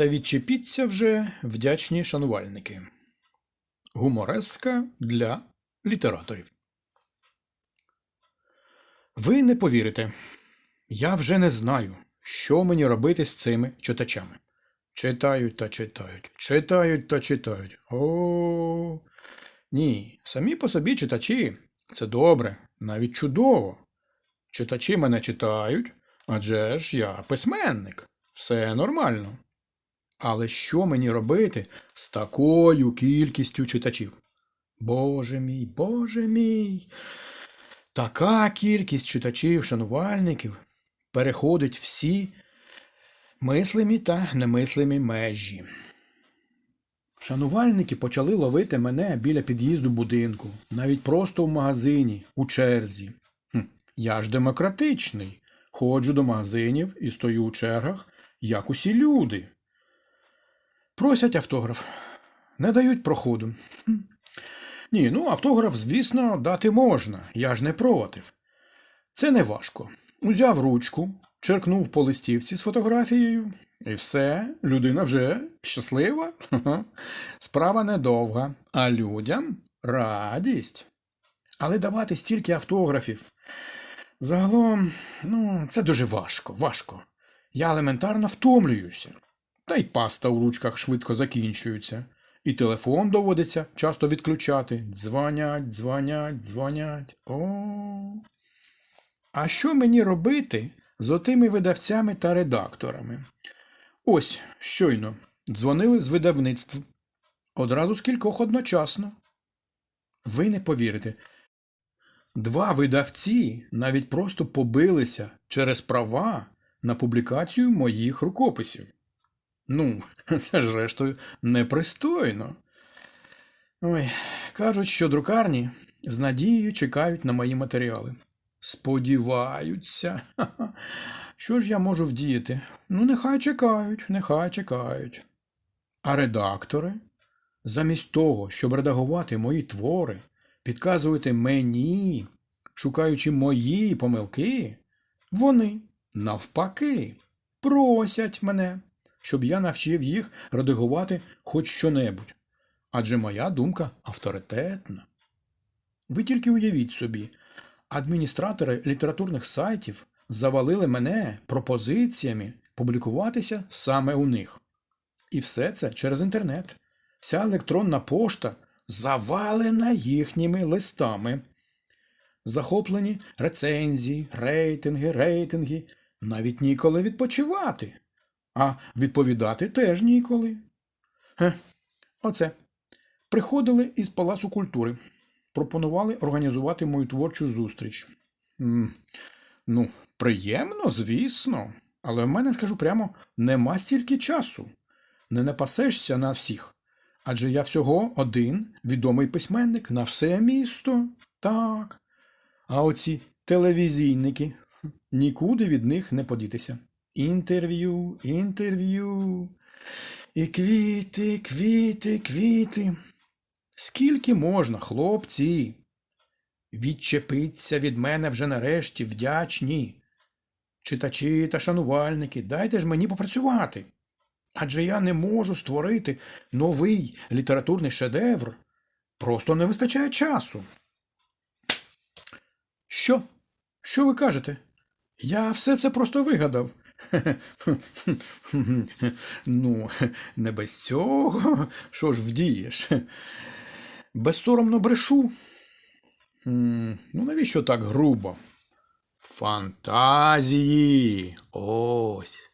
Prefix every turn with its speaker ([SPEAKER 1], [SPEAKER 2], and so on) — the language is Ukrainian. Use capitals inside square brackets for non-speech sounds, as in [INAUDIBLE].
[SPEAKER 1] Та відчепіться вже вдячні шанувальники. Гумореска для літераторів. Ви не повірите. Я вже не знаю, що мені робити з цими читачами. Читають та читають, читають та читають. О. Ні, самі по собі читачі це добре, навіть чудово. Читачі мене читають, адже ж я письменник. Все нормально. Але що мені робити з такою кількістю читачів? Боже мій, Боже мій. Така кількість читачів, шанувальників переходить всі мислимі та немислимі межі. Шанувальники почали ловити мене біля під'їзду будинку, навіть просто в магазині, у черзі. Хм, я ж демократичний. Ходжу до магазинів і стою у чергах, як усі люди. Просять автограф. Не дають проходу. Ні, ну автограф, звісно, дати можна, я ж не проти. Це не важко. Узяв ручку, черкнув по листівці з фотографією, і все, людина вже щаслива. Справа недовга, а людям радість. Але давати стільки автографів. Загалом, ну, це дуже важко, важко. Я елементарно втомлююся. Та й паста у ручках швидко закінчується. І телефон доводиться часто відключати. Дзвонять, дзвонять, дзвонять. О. А що мені робити з отими видавцями та редакторами? Ось, щойно, дзвонили з видавництв. Одразу з кількох одночасно. Ви не повірите. Два видавці навіть просто побилися через права на публікацію моїх рукописів. Ну, [LAUGHS] це ж рештою непристойно. Ой, кажуть, що друкарні з надією чекають на мої матеріали. Сподіваються. [LAUGHS] Що ж я можу вдіяти? Ну, нехай чекають, нехай чекають. А редактори, замість того, щоб редагувати мої твори, підказувати мені, шукаючи мої помилки, вони, навпаки, просять мене, щоб я навчив їх редагувати хоч щонебудь. Адже моя думка авторитетна. Ви тільки уявіть собі, адміністратори літературних сайтів завалили мене пропозиціями публікуватися саме у них. І все це через інтернет. Вся електронна пошта завалена їхніми листами. Захоплені рецензії, рейтинги, рейтинги. Навіть ніколи відпочивати. А відповідати теж ніколи. Хе, оце. Приходили із Палацу культури. Пропонували організувати мою творчу зустріч. М, ну, приємно, звісно. Але в мене, скажу прямо, нема стільки часу. Не напасешся на всіх. Адже я всього один відомий письменник на все місто. Так. А оці телевізійники нікуди від них не подітися. Інтерв'ю, інтерв'ю. І квіти, квіти, квіти. Скільки можна, хлопці? Відчепиться від мене вже нарешті вдячні. Читачі та шанувальники, дайте ж мені попрацювати. Адже я не можу створити новий літературний шедевр. Просто не вистачає часу. Що? Що ви кажете? Я все це просто вигадав. Ну, не без цього. Що ж вдієш? Безсоромно брешу. Ну, навіщо так грубо? Фантазії. Ось.